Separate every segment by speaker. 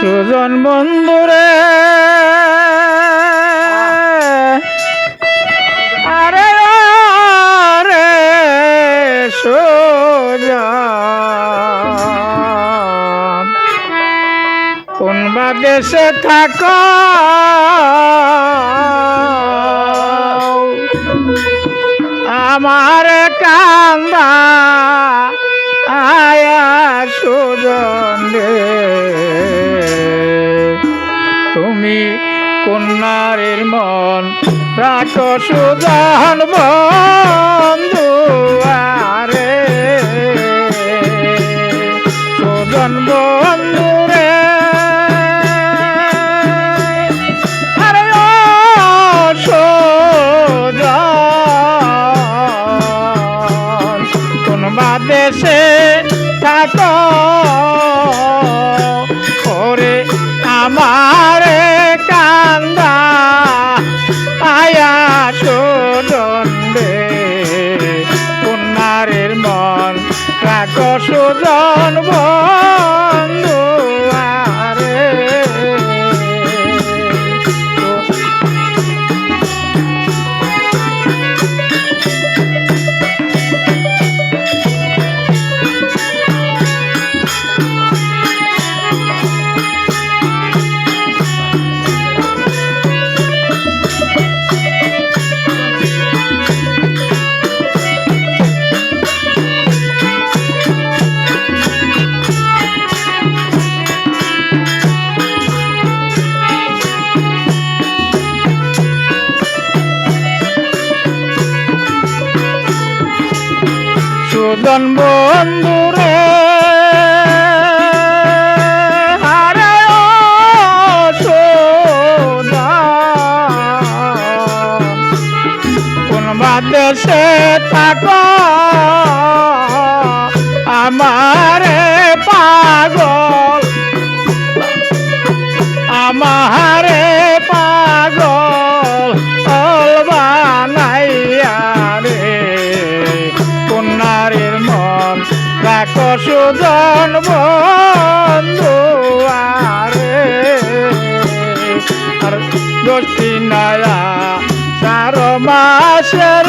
Speaker 1: সুজন বন্ধুরে। আরে রে সুজন কোন বা দেশে থাক? আমার কান্দা। আয়া সুজন কন্যারের মন। রাখো সুজন বন্ধু আরে। সুজন বন্ধু রে। আরে সুজন, কোন দেশে থাকো। আমার কান্দা সুজন বন্ধুরে দেশে থাকো। আমারে পাগল দোষী নয়া চার মাসের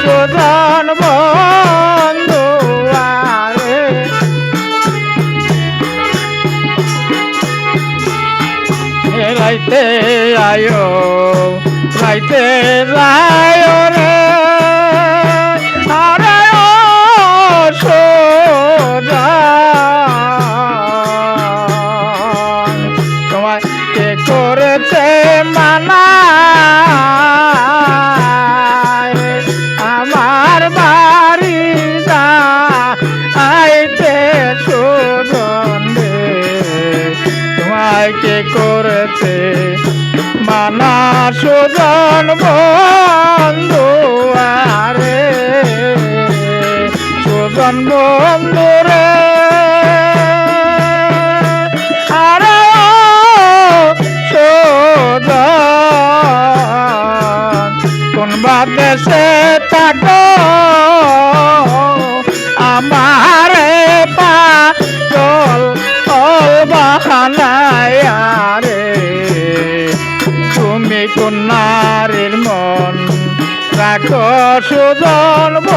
Speaker 1: সুজন বন্ধু আরে। রাইতে আয়ো রাইতে যায় কে করেছে? মানা সোজন বন্ধু আরে। সোজন বন্ধু রে। সোজন কোন বাদেশে সুজন্ম